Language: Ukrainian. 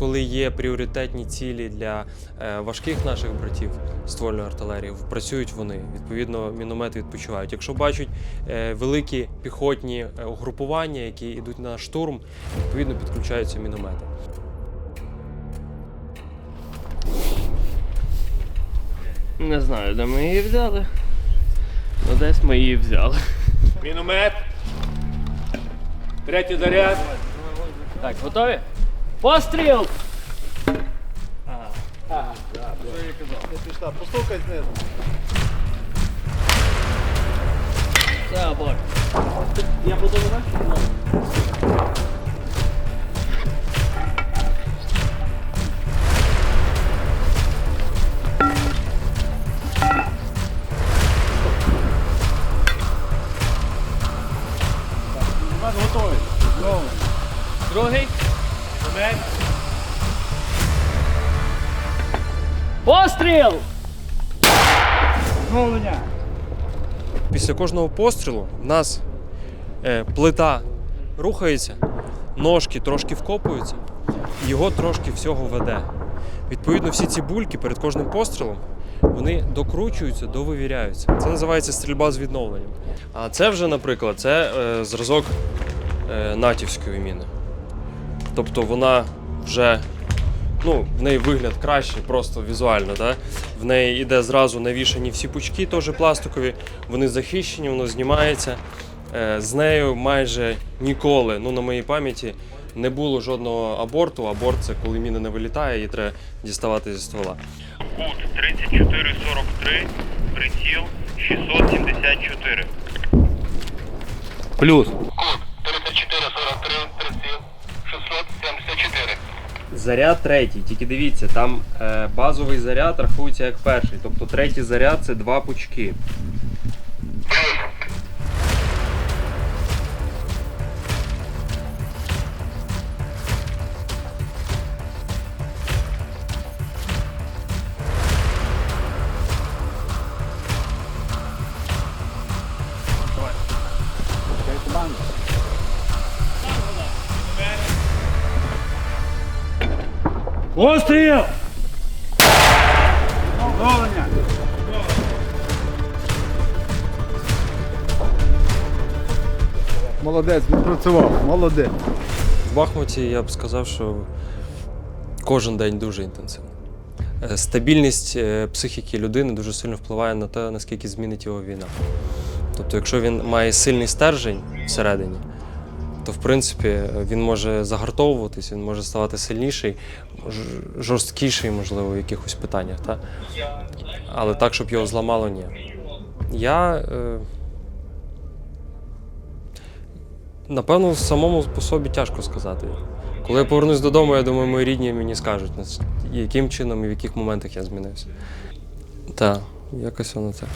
коли є пріоритетні цілі для е, важких наших братів ствольної артилерії, працюють вони. Відповідно, міномети відпочивають. Якщо бачать е, великі піхотні е, угрупування, які йдуть на штурм, відповідно підключаються міномети. Не знаю, де ми її взяли. Ну десь ми її взяли. Міномет. Третій заряд. Так, готові? Постріл! Пішла, постукай знизу. Це аборт. Міномет готовий. Знову. Другий. Постріл! Після кожного пострілу в нас е, плита рухається, ножки трошки вкопуються, його трошки всього веде. Відповідно, всі ці бульки перед кожним пострілом вони докручуються, довивіряються. Це називається стрільба з відновленням. А це вже, наприклад, це е, зразок е, натівської міни. Тобто вона вже ну, в неї вигляд кращий, просто візуально. Да? В неї йде зразу навішані всі пучки, теж пластикові, вони захищені, воно знімається. Е, З нею майже ніколи, ну на моїй пам'яті, не було жодного аборту. Аборт це коли міна не вилітає, її треба діставати зі ствола. Кут 3443, приціл 674. Плюс. Кут 3443, приціл 674. Заряд третій, тільки дивіться, там е, базовий заряд рахується як перший. Тобто третій заряд це два пучки. Постріл! Зновлення. Молодець, відпрацював, молодець. В Бахмуті я б сказав, що кожен день дуже інтенсивний. Е, Стабільність е, психіки людини дуже сильно впливає на те, наскільки змінить його війна. Тобто, якщо він має сильний стержень всередині, то в принципі він може загартовуватись, він може ставати сильніший, жорсткіший, можливо, в якихось питаннях. Та? Але так, щоб його зламало, ні. Я. Е... Напевно, самому по собі тяжко сказати. Коли я повернусь додому, я думаю, мої рідні мені скажуть, яким чином і в яких моментах я змінився. Так, якось воно так.